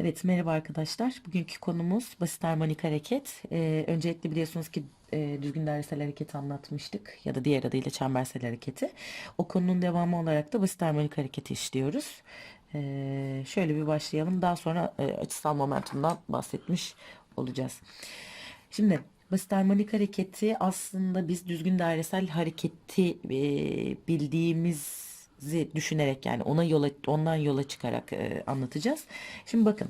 Evet merhaba arkadaşlar. Bugünkü konumuz basit harmonik hareket. Ee, öncelikle biliyorsunuz ki e, düzgün dairesel hareketi anlatmıştık ya da diğer adıyla çembersel hareketi. O konunun devamı olarak da basit harmonik hareketi işliyoruz. Ee, şöyle bir başlayalım. Daha sonra e, açısal momentumdan bahsetmiş olacağız. Şimdi basit harmonik hareketi aslında biz düzgün dairesel hareketi e, bildiğimiz düşünerek yani ona yola ondan yola çıkarak e, anlatacağız. Şimdi bakın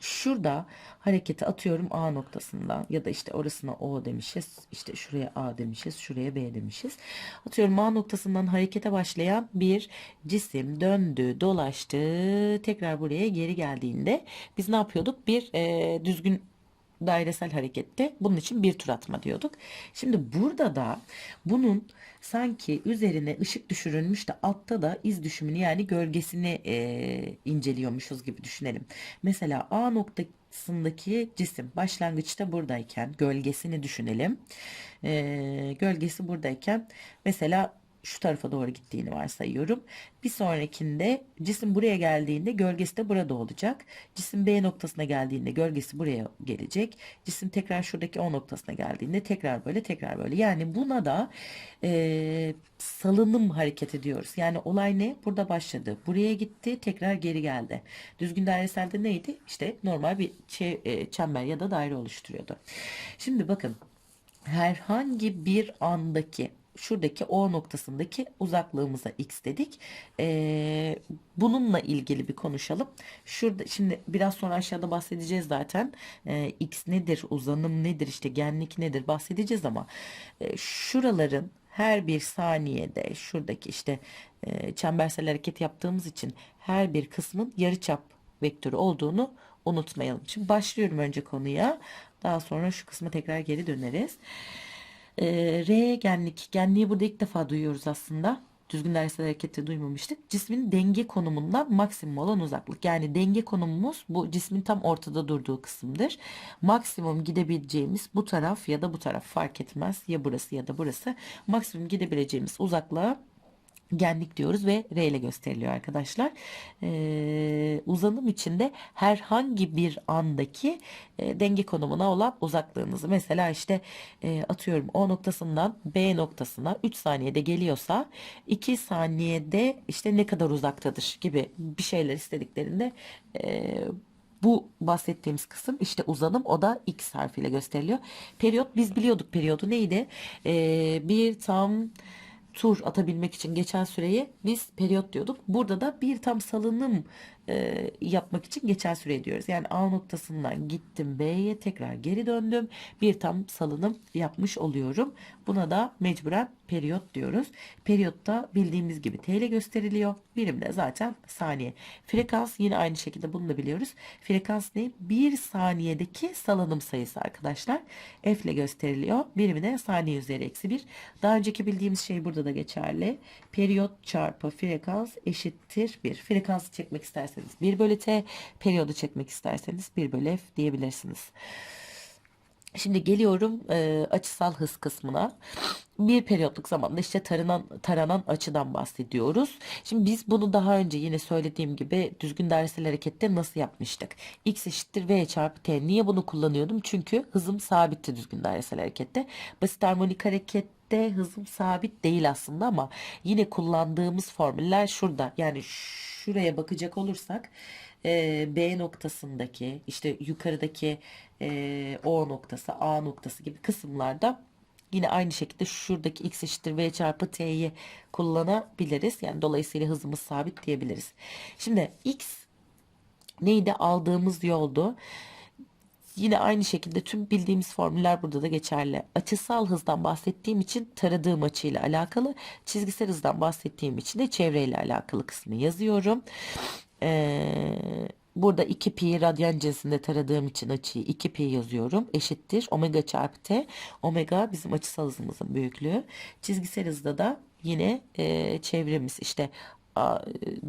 şurada hareketi atıyorum A noktasından ya da işte orasına O demişiz. işte şuraya A demişiz. Şuraya B demişiz. Atıyorum A noktasından harekete başlayan bir cisim döndü, dolaştı. Tekrar buraya geri geldiğinde biz ne yapıyorduk? Bir e, düzgün dairesel harekette bunun için bir tur atma diyorduk. Şimdi burada da bunun sanki üzerine ışık düşürülmüş de altta da iz düşümünü yani gölgesini e, inceliyormuşuz gibi düşünelim. Mesela A noktasındaki cisim başlangıçta buradayken gölgesini düşünelim. E, gölgesi buradayken mesela şu tarafa doğru gittiğini varsayıyorum. Bir sonrakinde cisim buraya geldiğinde gölgesi de burada olacak. Cisim B noktasına geldiğinde gölgesi buraya gelecek. Cisim tekrar şuradaki O noktasına geldiğinde tekrar böyle tekrar böyle. Yani buna da e, salınım hareket ediyoruz. Yani olay ne? Burada başladı. Buraya gitti tekrar geri geldi. Düzgün daireselde neydi? İşte normal bir çember ya da daire oluşturuyordu. Şimdi bakın herhangi bir andaki şuradaki O noktasındaki uzaklığımıza x dedik. Ee, bununla ilgili bir konuşalım. Şurada şimdi biraz sonra aşağıda bahsedeceğiz zaten. Ee, x nedir, uzanım nedir, işte genlik nedir bahsedeceğiz ama e, şuraların her bir saniyede şuradaki işte e, çembersel hareket yaptığımız için her bir kısmın yarıçap vektörü olduğunu unutmayalım. Şimdi başlıyorum önce konuya. Daha sonra şu kısma tekrar geri döneriz. E, R genlik. Genliği burada ilk defa duyuyoruz aslında. Düzgün dairesel harekette duymamıştık. Cismin denge konumundan maksimum olan uzaklık. Yani denge konumumuz bu cismin tam ortada durduğu kısımdır. Maksimum gidebileceğimiz bu taraf ya da bu taraf fark etmez. Ya burası ya da burası. Maksimum gidebileceğimiz uzaklığa genlik diyoruz ve R ile gösteriliyor arkadaşlar. Ee, uzanım içinde herhangi bir andaki e, denge konumuna olan uzaklığınızı mesela işte e, atıyorum O noktasından B noktasına 3 saniyede geliyorsa 2 saniyede işte ne kadar uzaktadır gibi bir şeyler istediklerinde e, bu bahsettiğimiz kısım işte uzanım o da x harfiyle gösteriliyor. Periyot biz biliyorduk periyodu neydi? Ee, bir tam tur atabilmek için geçen süreyi biz periyot diyorduk. Burada da bir tam salınım e, yapmak için geçen süre diyoruz. Yani A noktasından gittim B'ye tekrar geri döndüm. Bir tam salınım yapmış oluyorum. Buna da mecburen periyot diyoruz. Periyotta bildiğimiz gibi T ile gösteriliyor. Birim de zaten saniye. Frekans yine aynı şekilde bunu da biliyoruz. Frekans ne? Bir saniyedeki salınım sayısı arkadaşlar. F ile gösteriliyor. Birimi de saniye üzeri eksi bir. Daha önceki bildiğimiz şey burada da geçerli. Periyot çarpı frekans eşittir bir. Frekansı çekmek isterseniz isterseniz 1 bölü t, periyodu çekmek isterseniz 1 bölü f diyebilirsiniz. Şimdi geliyorum e, açısal hız kısmına. Bir periyotluk zamanda işte taranan, taranan açıdan bahsediyoruz. Şimdi biz bunu daha önce yine söylediğim gibi düzgün dairesel harekette nasıl yapmıştık? X eşittir V çarpı T. Niye bunu kullanıyordum? Çünkü hızım sabitti düzgün dairesel harekette. Basit harmonik hareket de hızım sabit değil aslında ama yine kullandığımız formüller şurada. Yani şuraya bakacak olursak e, B noktasındaki işte yukarıdaki e, O noktası A noktası gibi kısımlarda yine aynı şekilde şuradaki x eşittir v çarpı t'yi kullanabiliriz. Yani dolayısıyla hızımız sabit diyebiliriz. Şimdi x neydi aldığımız yoldu. Yine aynı şekilde tüm bildiğimiz formüller burada da geçerli. Açısal hızdan bahsettiğim için taradığım açıyla alakalı, çizgisel hızdan bahsettiğim için de çevreyle alakalı kısmını yazıyorum. Ee, burada 2 pi radyan cinsinde taradığım için açıyı 2 pi yazıyorum. Eşittir omega çarpı t. Omega bizim açısal hızımızın büyüklüğü. Çizgisel hızda da yine e, çevremiz işte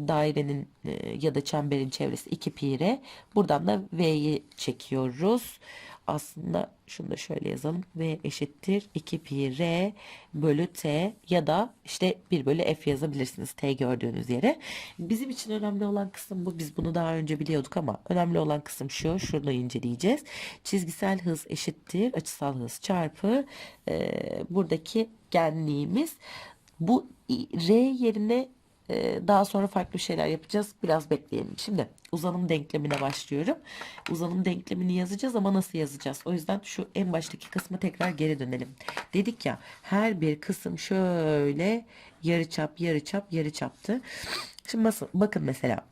dairenin e, ya da çemberin çevresi 2 pi r. Buradan da v'yi çekiyoruz. Aslında şunu da şöyle yazalım. V eşittir 2 pi R bölü T ya da işte 1 bölü F yazabilirsiniz T gördüğünüz yere. Bizim için önemli olan kısım bu. Biz bunu daha önce biliyorduk ama önemli olan kısım şu. Şurada inceleyeceğiz. Çizgisel hız eşittir açısal hız çarpı e, buradaki genliğimiz. Bu R yerine ee, daha sonra farklı şeyler yapacağız. Biraz bekleyelim. Şimdi uzanım denklemine başlıyorum. Uzanım denklemini yazacağız ama nasıl yazacağız? O yüzden şu en baştaki kısmı tekrar geri dönelim. Dedik ya her bir kısım şöyle yarıçap yarıçap yarıçaptı. Şimdi nasıl? Bakın mesela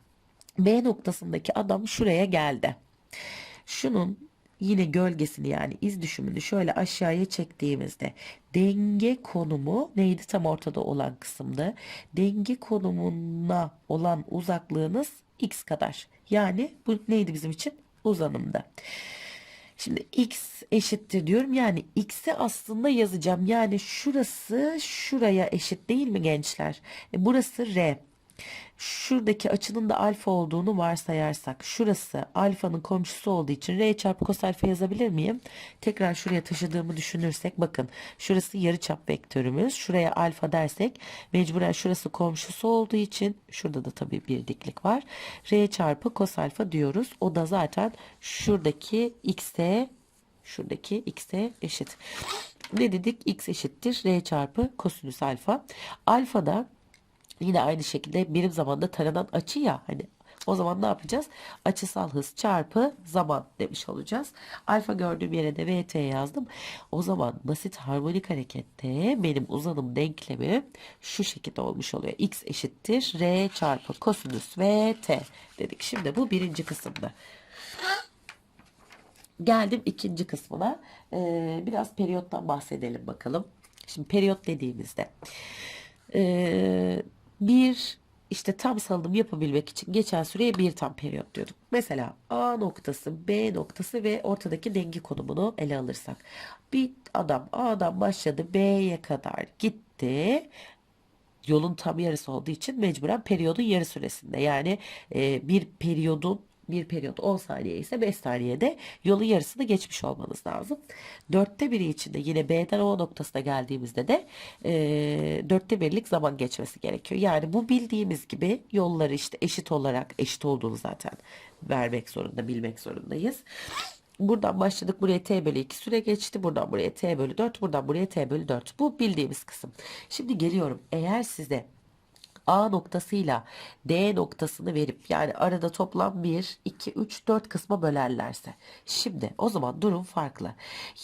B noktasındaki adam şuraya geldi. Şunun yine gölgesini yani iz düşümünü şöyle aşağıya çektiğimizde denge konumu neydi tam ortada olan kısımda denge konumuna olan uzaklığınız x kadar yani bu neydi bizim için uzanımda. Şimdi x eşittir diyorum. Yani x'i aslında yazacağım. Yani şurası şuraya eşit değil mi gençler? E burası r. Şuradaki açının da alfa olduğunu varsayarsak şurası alfanın komşusu olduğu için r çarpı kos alfa yazabilir miyim? Tekrar şuraya taşıdığımı düşünürsek bakın şurası yarıçap vektörümüz. Şuraya alfa dersek mecburen şurası komşusu olduğu için şurada da tabii bir diklik var. r çarpı kos alfa diyoruz. O da zaten şuradaki x'e şuradaki x'e eşit. Ne dedik? x eşittir r çarpı kosinüs alfa. Alfa da Yine aynı şekilde birim zamanda taranan açı ya hani o zaman ne yapacağız? Açısal hız çarpı zaman demiş olacağız. Alfa gördüğüm yere de VT yazdım. O zaman basit harmonik harekette benim uzanım denklemi şu şekilde olmuş oluyor. X eşittir R çarpı kosinüs VT dedik. Şimdi bu birinci kısımda. Geldim ikinci kısmına. Ee, biraz periyottan bahsedelim bakalım. Şimdi periyot dediğimizde ee, bir işte tam salınım yapabilmek için geçen süreye bir tam periyot diyorduk. Mesela A noktası, B noktası ve ortadaki denge konumunu ele alırsak. Bir adam A'dan başladı B'ye kadar gitti. Yolun tam yarısı olduğu için mecburen periyodun yarı süresinde. Yani e, bir periyodun bir periyot 10 saniye ise 5 saniyede yolun yarısını geçmiş olmanız lazım. Dörtte biri içinde yine B'den O noktasına geldiğimizde de e, dörtte birlik zaman geçmesi gerekiyor. Yani bu bildiğimiz gibi yolları işte eşit olarak eşit olduğunu zaten vermek zorunda bilmek zorundayız. Buradan başladık buraya t bölü 2 süre geçti. Buradan buraya t bölü 4. Buradan buraya t bölü 4. Bu bildiğimiz kısım. Şimdi geliyorum. Eğer size A noktasıyla D noktasını verip yani arada toplam 1, 2, 3, 4 kısma bölerlerse. Şimdi o zaman durum farklı.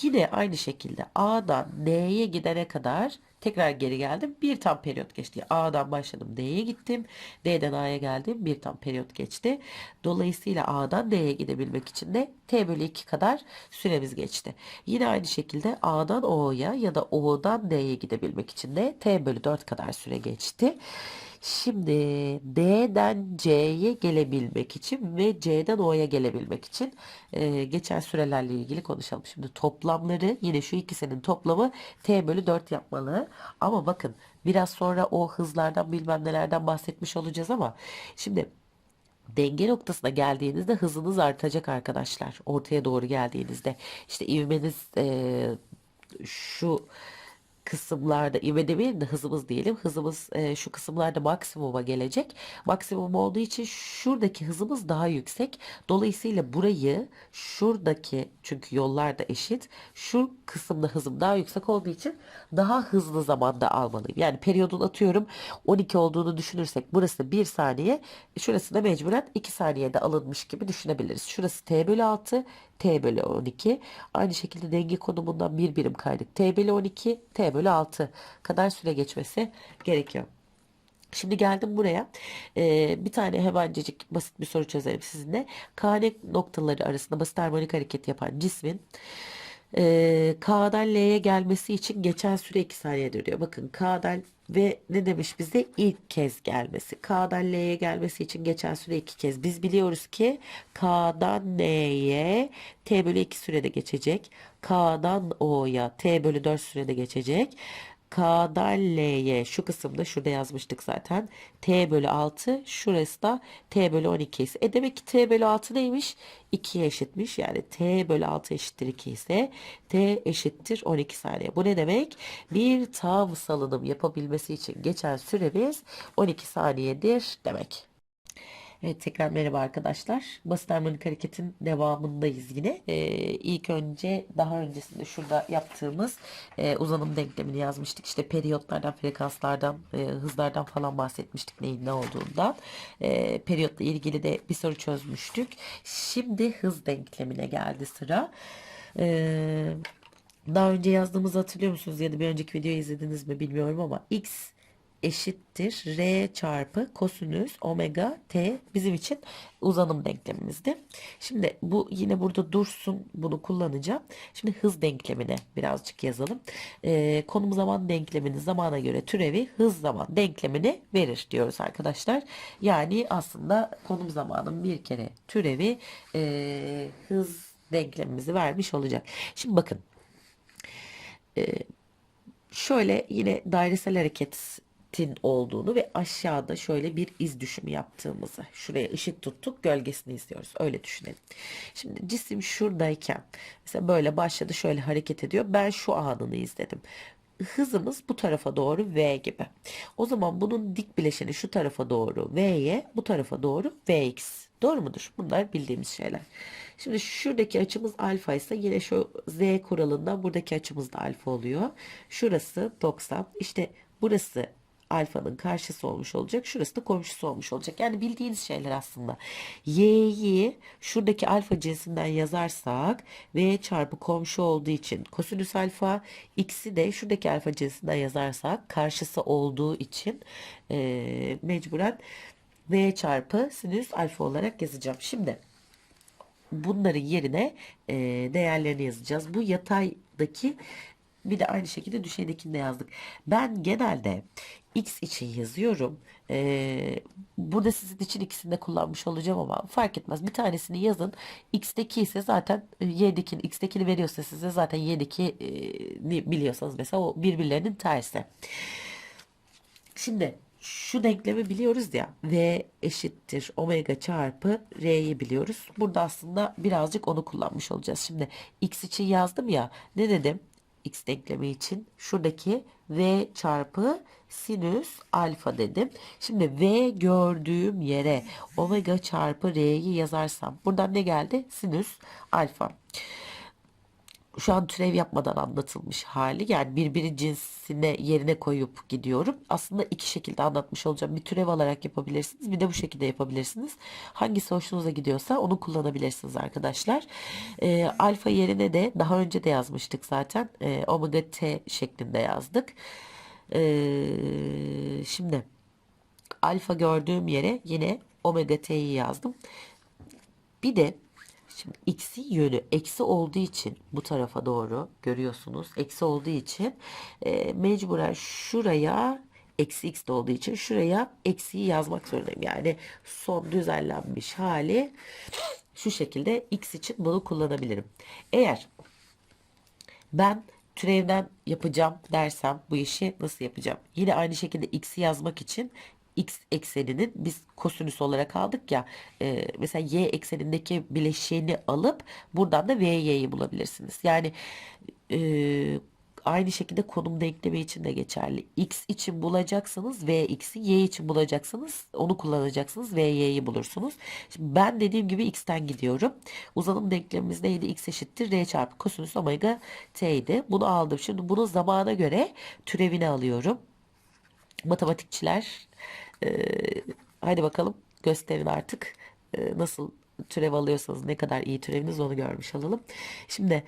Yine aynı şekilde A'dan D'ye gidene kadar tekrar geri geldim. Bir tam periyot geçti. A'dan başladım D'ye gittim. D'den A'ya geldim. Bir tam periyot geçti. Dolayısıyla A'dan D'ye gidebilmek için de T bölü 2 kadar süremiz geçti. Yine aynı şekilde A'dan O'ya ya da O'dan D'ye gidebilmek için de T bölü 4 kadar süre geçti. Şimdi D'den C'ye gelebilmek için ve C'den O'ya gelebilmek için e, geçen sürelerle ilgili konuşalım. Şimdi toplamları yine şu ikisinin toplamı T bölü 4 yapmalı. Ama bakın biraz sonra o hızlardan bilmem nelerden bahsetmiş olacağız ama şimdi denge noktasına geldiğinizde hızınız artacak arkadaşlar. Ortaya doğru geldiğinizde işte ivmeniz e, şu kısımlarda ivme demeyelim de hızımız diyelim. Hızımız e, şu kısımlarda maksimuma gelecek. Maksimum olduğu için şuradaki hızımız daha yüksek. Dolayısıyla burayı şuradaki çünkü yollar da eşit. Şu kısımda hızım daha yüksek olduğu için daha hızlı zamanda almalıyım. Yani periyodun atıyorum 12 olduğunu düşünürsek burası 1 saniye. Şurası da mecburen 2 saniyede alınmış gibi düşünebiliriz. Şurası t bölü 6 t bölü 12. Aynı şekilde denge konumundan bir birim kaydık. t bölü 12 t bölü 6 kadar süre geçmesi gerekiyor. Şimdi geldim buraya. Ee, bir tane hemencecik basit bir soru çözelim sizinle. K noktaları arasında basit harmonik hareket yapan cismin e, K'dan L'ye gelmesi için geçen süre 2 saniyedir diyor. Bakın K'dan ve ne demiş bize ilk kez gelmesi. K'dan L'ye gelmesi için geçen süre 2 kez. Biz biliyoruz ki K'dan N'ye T bölü 2 sürede geçecek. K'dan O'ya T bölü 4 sürede geçecek. K'dan L'ye şu kısımda şurada yazmıştık zaten. T bölü 6 şurası da T bölü 12 ise. E demek ki T bölü 6 neymiş? 2'ye eşitmiş. Yani T bölü 6 eşittir 2 ise T eşittir 12 saniye. Bu ne demek? Bir tam salınım yapabilmesi için geçen süremiz 12 saniyedir demek. Evet tekrar merhaba arkadaşlar. Basit harmonik hareketin devamındayız yine. Ee, ilk önce daha öncesinde şurada yaptığımız e, uzanım denklemini yazmıştık. İşte periyotlardan, frekanslardan, e, hızlardan falan bahsetmiştik neyin ne olduğundan. E, periyotla ilgili de bir soru çözmüştük. Şimdi hız denklemine geldi sıra. Ee, daha önce yazdığımızı hatırlıyor musunuz ya da bir önceki videoyu izlediniz mi bilmiyorum ama x eşittir r çarpı kosinüs omega t bizim için uzanım denklemimizdi. Şimdi bu yine burada dursun bunu kullanacağım. Şimdi hız denklemine birazcık yazalım. Ee, konum zaman denklemini zamana göre türevi hız zaman denklemini verir diyoruz arkadaşlar. Yani aslında konum zamanın bir kere türevi e, hız denklemimizi vermiş olacak. Şimdi bakın şöyle yine dairesel hareketin olduğunu ve aşağıda şöyle bir iz düşümü yaptığımızı şuraya ışık tuttuk gölgesini izliyoruz öyle düşünelim. Şimdi cisim şuradayken mesela böyle başladı şöyle hareket ediyor ben şu anını izledim. Hızımız bu tarafa doğru V gibi. O zaman bunun dik bileşeni şu tarafa doğru V'ye bu tarafa doğru Vx. Doğru mudur? Bunlar bildiğimiz şeyler. Şimdi şuradaki açımız alfa ise yine şu z kuralından buradaki açımız da alfa oluyor. Şurası 90. İşte burası alfanın karşısı olmuş olacak. Şurası da komşusu olmuş olacak. Yani bildiğiniz şeyler aslında. Y'yi şuradaki alfa cinsinden yazarsak V çarpı komşu olduğu için kosinüs alfa x'i de şuradaki alfa cinsinden yazarsak karşısı olduğu için e, mecburen V çarpı sinüs alfa olarak yazacağım. Şimdi bunların yerine e, değerlerini yazacağız. Bu yataydaki bir de aynı şekilde düşeydekini de yazdık. Ben genelde x için yazıyorum. Ee, burada sizin için ikisini de kullanmış olacağım ama fark etmez. Bir tanesini yazın. x'teki ise zaten e, y'dekini x'tekini veriyorsa size zaten y'deki e, biliyorsanız mesela o birbirlerinin tersi. Şimdi şu denklemi biliyoruz ya v eşittir omega çarpı r'yi biliyoruz. Burada aslında birazcık onu kullanmış olacağız. Şimdi x için yazdım ya ne dedim? X denklemi için şuradaki v çarpı sinüs alfa dedim. Şimdi v gördüğüm yere omega çarpı r'yi yazarsam buradan ne geldi? Sinüs alfa şu an türev yapmadan anlatılmış hali yani birbiri cinsine yerine koyup gidiyorum. Aslında iki şekilde anlatmış olacağım. Bir türev alarak yapabilirsiniz bir de bu şekilde yapabilirsiniz. Hangisi hoşunuza gidiyorsa onu kullanabilirsiniz arkadaşlar. Ee, alfa yerine de daha önce de yazmıştık zaten. Ee, omega t şeklinde yazdık. Ee, şimdi alfa gördüğüm yere yine omega t'yi yazdım. Bir de Şimdi x'in yönü eksi olduğu için bu tarafa doğru görüyorsunuz. Eksi olduğu için e, mecburen şuraya eksi x de olduğu için şuraya eksiyi yazmak zorundayım. Yani son düzenlenmiş hali şu şekilde x için bunu kullanabilirim. Eğer ben türevden yapacağım dersem bu işi nasıl yapacağım? Yine aynı şekilde x'i yazmak için x ekseninin biz kosinüs olarak aldık ya e, mesela y eksenindeki bileşeni alıp buradan da vy'yi bulabilirsiniz. Yani e, aynı şekilde konum denklemi için de geçerli. X için bulacaksanız Vx'i, Y için bulacaksanız onu kullanacaksınız. Vy'yi bulursunuz. Şimdi ben dediğim gibi X'ten gidiyorum. Uzanım denklemimiz neydi? X eşittir R çarpı kosinüs omega T'ydi. Bunu aldım. Şimdi bunu zamana göre türevini alıyorum. Matematikçiler ee, hadi bakalım gösterin artık ee, nasıl türev alıyorsanız ne kadar iyi türeviniz onu görmüş olalım. Şimdi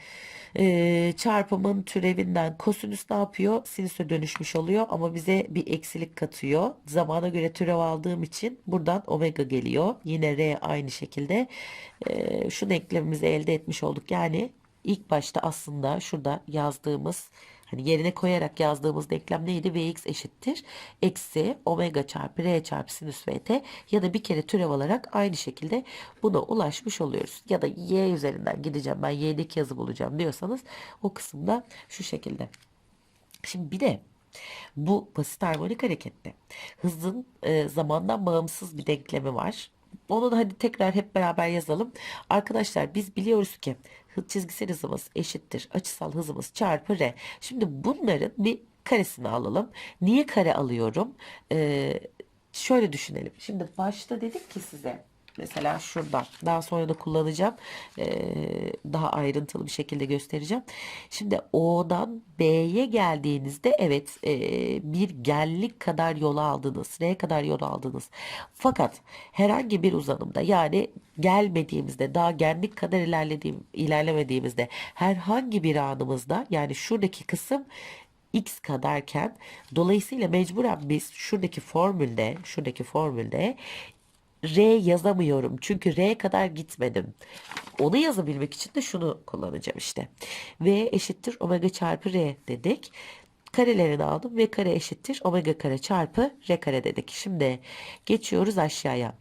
e, çarpımın türevinden kosinüs ne yapıyor? Sinüse dönüşmüş oluyor ama bize bir eksilik katıyor. Zamana göre türev aldığım için buradan omega geliyor. Yine r aynı şekilde e, şu denklemimizi elde etmiş olduk. Yani ilk başta aslında şurada yazdığımız Hani yerine koyarak yazdığımız denklem neydi? Vx eşittir. Eksi omega çarpı r çarpı sinüs vt ya da bir kere türev alarak aynı şekilde buna ulaşmış oluyoruz. Ya da y üzerinden gideceğim ben y'deki yazı bulacağım diyorsanız o kısımda şu şekilde. Şimdi bir de Bu basit harmonik harekette hızın e, zamandan bağımsız bir denklemi var. Onu da hadi tekrar hep beraber yazalım. Arkadaşlar biz biliyoruz ki çizgisel hızımız eşittir açısal hızımız çarpı r. Şimdi bunların bir karesini alalım. Niye kare alıyorum? Ee, şöyle düşünelim. Şimdi başta dedik ki size mesela şuradan daha sonra da kullanacağım. Ee, daha ayrıntılı bir şekilde göstereceğim. Şimdi O'dan B'ye geldiğinizde evet e, bir gellik kadar yol aldınız. R kadar yol aldınız. Fakat herhangi bir uzanımda yani gelmediğimizde daha gellik kadar ilerlediğim, ilerlemediğimizde herhangi bir anımızda yani şuradaki kısım x kadarken dolayısıyla mecburen biz şuradaki formülde şuradaki formülde R yazamıyorum. Çünkü R kadar gitmedim. Onu yazabilmek için de şunu kullanacağım işte. V eşittir omega çarpı R dedik. Karelerini aldım. V kare eşittir omega kare çarpı R kare dedik. Şimdi geçiyoruz aşağıya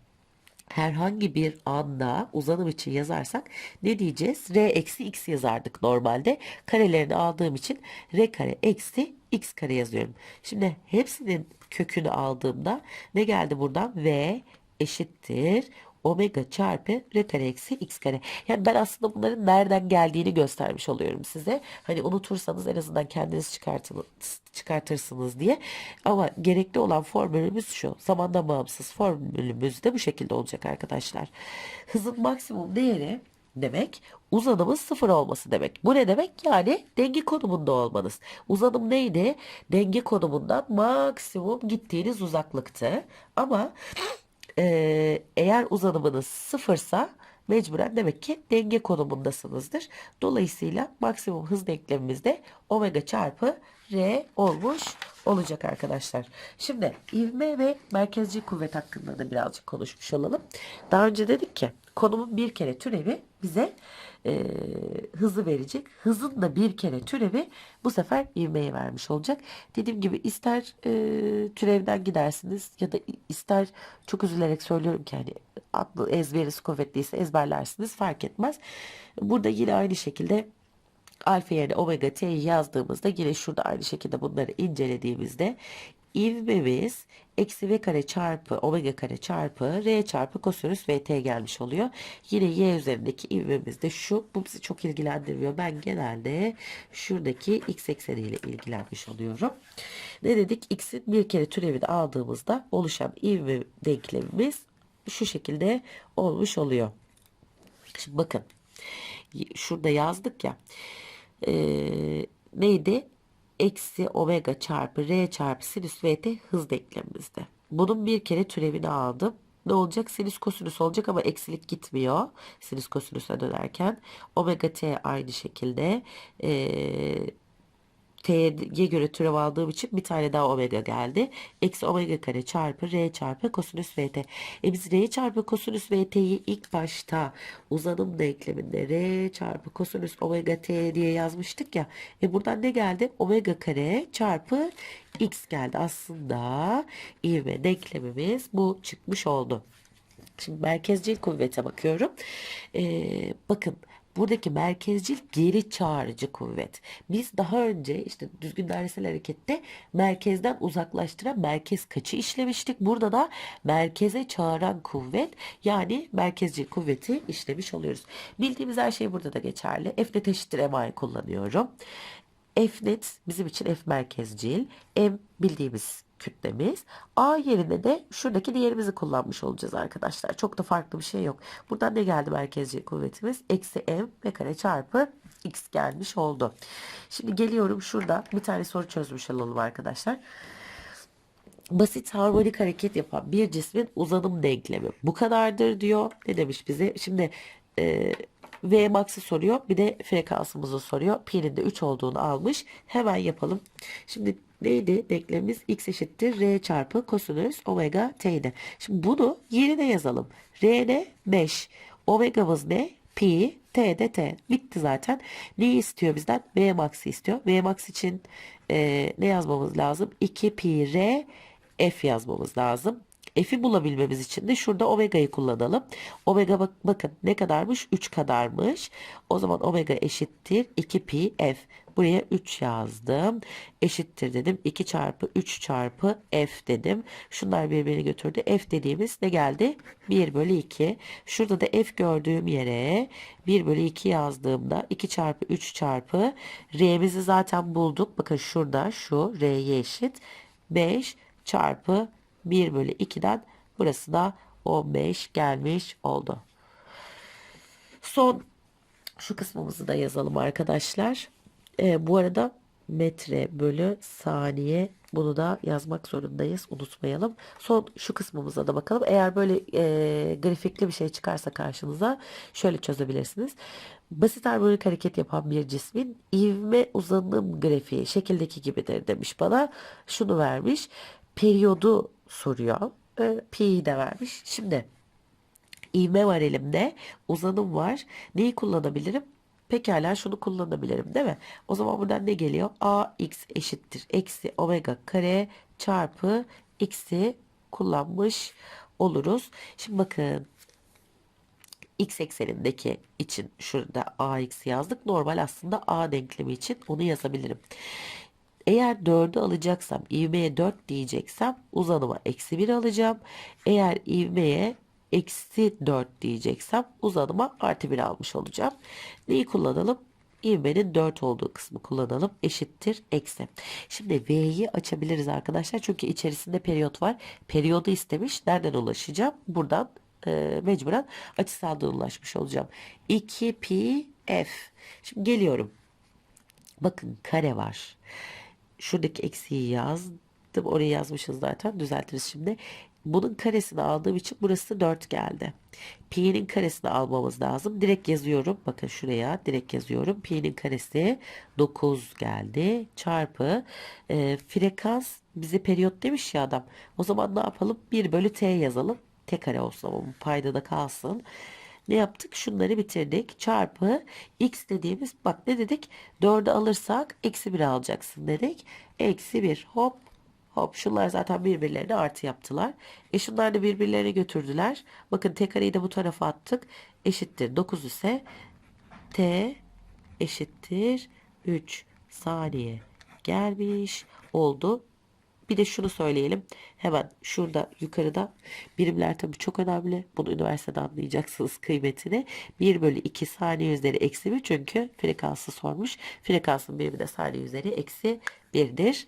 herhangi bir anda uzanım için yazarsak ne diyeceğiz? R eksi x yazardık normalde. Karelerini aldığım için R kare eksi x kare yazıyorum. Şimdi hepsinin kökünü aldığımda ne geldi buradan? V eşittir omega çarpı r kare eksi x kare. Yani ben aslında bunların nereden geldiğini göstermiş oluyorum size. Hani unutursanız en azından kendiniz çıkartırsınız diye. Ama gerekli olan formülümüz şu. Zamandan bağımsız formülümüz de bu şekilde olacak arkadaşlar. Hızın maksimum değeri demek uzanımın sıfır olması demek. Bu ne demek? Yani denge konumunda olmanız. Uzanım neydi? Denge konumundan maksimum gittiğiniz uzaklıktı. Ama ee, eğer uzanımınız sıfırsa mecburen demek ki denge konumundasınızdır. Dolayısıyla maksimum hız denklemimiz de omega çarpı r olmuş olacak arkadaşlar. Şimdi ivme ve merkezci kuvvet hakkında da birazcık konuşmuş olalım. Daha önce dedik ki konumun bir kere türevi bize e, hızı verecek. Hızın da bir kere türevi bu sefer ivmeyi vermiş olacak. Dediğim gibi ister e, türevden gidersiniz ya da ister çok üzülerek söylüyorum ki hani aklı ezberiniz kuvvetliyse ezberlersiniz fark etmez. Burada yine aynı şekilde alfa yerine omega t'yi yazdığımızda yine şurada aynı şekilde bunları incelediğimizde ivmemiz eksi v kare çarpı omega kare çarpı r çarpı kosinüs vt gelmiş oluyor. Yine y üzerindeki ivmemiz de şu. Bu bizi çok ilgilendirmiyor. Ben genelde şuradaki x ekseniyle ilgilenmiş oluyorum. Ne dedik? x'in bir kere türevini aldığımızda oluşan ivme denklemimiz şu şekilde olmuş oluyor. Şimdi bakın şurada yazdık ya e, neydi? Eksi omega çarpı r çarpı sinüs vt hız denklemimizde. Bunun bir kere türevini aldım. Ne olacak? Sinüs kosinüs olacak ama eksilik gitmiyor. Sinüs kosinüse dönerken. Omega t aynı şekilde. Eee t'ye göre türev aldığım için bir tane daha omega geldi. Eksi omega kare çarpı r çarpı kosinüs vt. E biz r çarpı kosinüs vt'yi ilk başta uzanım denkleminde r çarpı kosinüs omega t diye yazmıştık ya. E buradan ne geldi? Omega kare çarpı x geldi. Aslında ivme denklemimiz bu çıkmış oldu. Şimdi merkezcil kuvvete bakıyorum. Ee, bakın buradaki merkezcil geri çağrıcı kuvvet. Biz daha önce işte düzgün dairesel harekette merkezden uzaklaştıran merkez kaçı işlemiştik. Burada da merkeze çağıran kuvvet yani merkezcil kuvveti işlemiş oluyoruz. Bildiğimiz her şey burada da geçerli. F net eşittir MI kullanıyorum. F net bizim için F merkezcil. M bildiğimiz kütlemiz. A yerine de şuradaki diğerimizi kullanmış olacağız arkadaşlar. Çok da farklı bir şey yok. Buradan ne geldi merkezci kuvvetimiz? Eksi M ve kare çarpı X gelmiş oldu. Şimdi geliyorum şurada bir tane soru çözmüş olalım arkadaşlar. Basit harmonik hareket yapan bir cismin uzanım denklemi bu kadardır diyor. Ne demiş bize? Şimdi e, V max'ı soruyor. Bir de frekansımızı soruyor. Pi'nin de 3 olduğunu almış. Hemen yapalım. Şimdi neydi? Denklemimiz x eşittir r çarpı kosinüs omega t'ydi. Şimdi bunu yerine yazalım. R ne? 5. Omega'mız ne? Pi. T de T. Bitti zaten. Neyi istiyor bizden? V max'ı istiyor. V max için e, ne yazmamız lazım? 2 pi r f yazmamız lazım. F'i bulabilmemiz için de şurada omega'yı kullanalım. Omega bak, bakın ne kadarmış? 3 kadarmış. O zaman omega eşittir 2 pi f. Buraya 3 yazdım. Eşittir dedim. 2 çarpı 3 çarpı f dedim. Şunlar birbirini götürdü. F dediğimiz ne geldi? 1 bölü 2. Şurada da f gördüğüm yere 1 bölü 2 yazdığımda 2 çarpı 3 çarpı r'mizi zaten bulduk. Bakın şurada şu r'ye eşit. 5 çarpı 1 bölü 2'den burası da 15 gelmiş oldu. Son şu kısmımızı da yazalım arkadaşlar. Ee, bu arada metre bölü saniye bunu da yazmak zorundayız. Unutmayalım. Son şu kısmımıza da bakalım. Eğer böyle e, grafikli bir şey çıkarsa karşınıza şöyle çözebilirsiniz. Basit harmonik hareket yapan bir cismin ivme uzanım grafiği şekildeki gibidir demiş bana. Şunu vermiş. Periyodu soruyor. E, pi'yi de vermiş. Şimdi ivme var elimde. Uzanım var. Neyi kullanabilirim? Pekala şunu kullanabilirim değil mi? O zaman buradan ne geliyor? ax eşittir. Eksi omega kare çarpı x'i kullanmış oluruz. Şimdi bakın x eksenindeki için şurada ax yazdık. Normal aslında a denklemi için onu yazabilirim. Eğer 4'ü alacaksam ivmeye 4 diyeceksem uzanıma eksi 1 alacağım. Eğer ivmeye eksi 4 diyeceksem uzanıma artı 1 almış olacağım. Neyi kullanalım? İvmenin 4 olduğu kısmı kullanalım. Eşittir eksi. Şimdi V'yi açabiliriz arkadaşlar. Çünkü içerisinde periyot var. Periyodu istemiş. Nereden ulaşacağım? Buradan e, mecburen açısaldan ulaşmış olacağım. 2 pi f. Şimdi geliyorum. Bakın kare var. Şuradaki eksiği yazdım. Oraya yazmışız zaten. Düzeltiriz şimdi. Bunun karesini aldığım için burası 4 geldi. Pi'nin karesini almamız lazım. Direkt yazıyorum. Bakın şuraya direkt yazıyorum. Pi'nin karesi 9 geldi. Çarpı e, frekans bize periyot demiş ya adam. O zaman ne yapalım? 1 bölü t yazalım. T kare olsun ama bu payda da kalsın. Ne yaptık? Şunları bitirdik. Çarpı x dediğimiz bak ne dedik? 4'ü alırsak eksi 1 alacaksın dedik. Eksi 1 hop hop şunlar zaten birbirlerine artı yaptılar. E şunlar da birbirlerine götürdüler. Bakın t kareyi de bu tarafa attık. Eşittir 9 ise t eşittir 3 saniye gelmiş oldu. Bir de şunu söyleyelim. Hemen şurada yukarıda birimler tabii çok önemli. Bunu üniversitede anlayacaksınız kıymetini. 1 bölü 2 saniye üzeri eksi 1 çünkü frekansı sormuş. Frekansın birimi de saniye üzeri eksi 1'dir.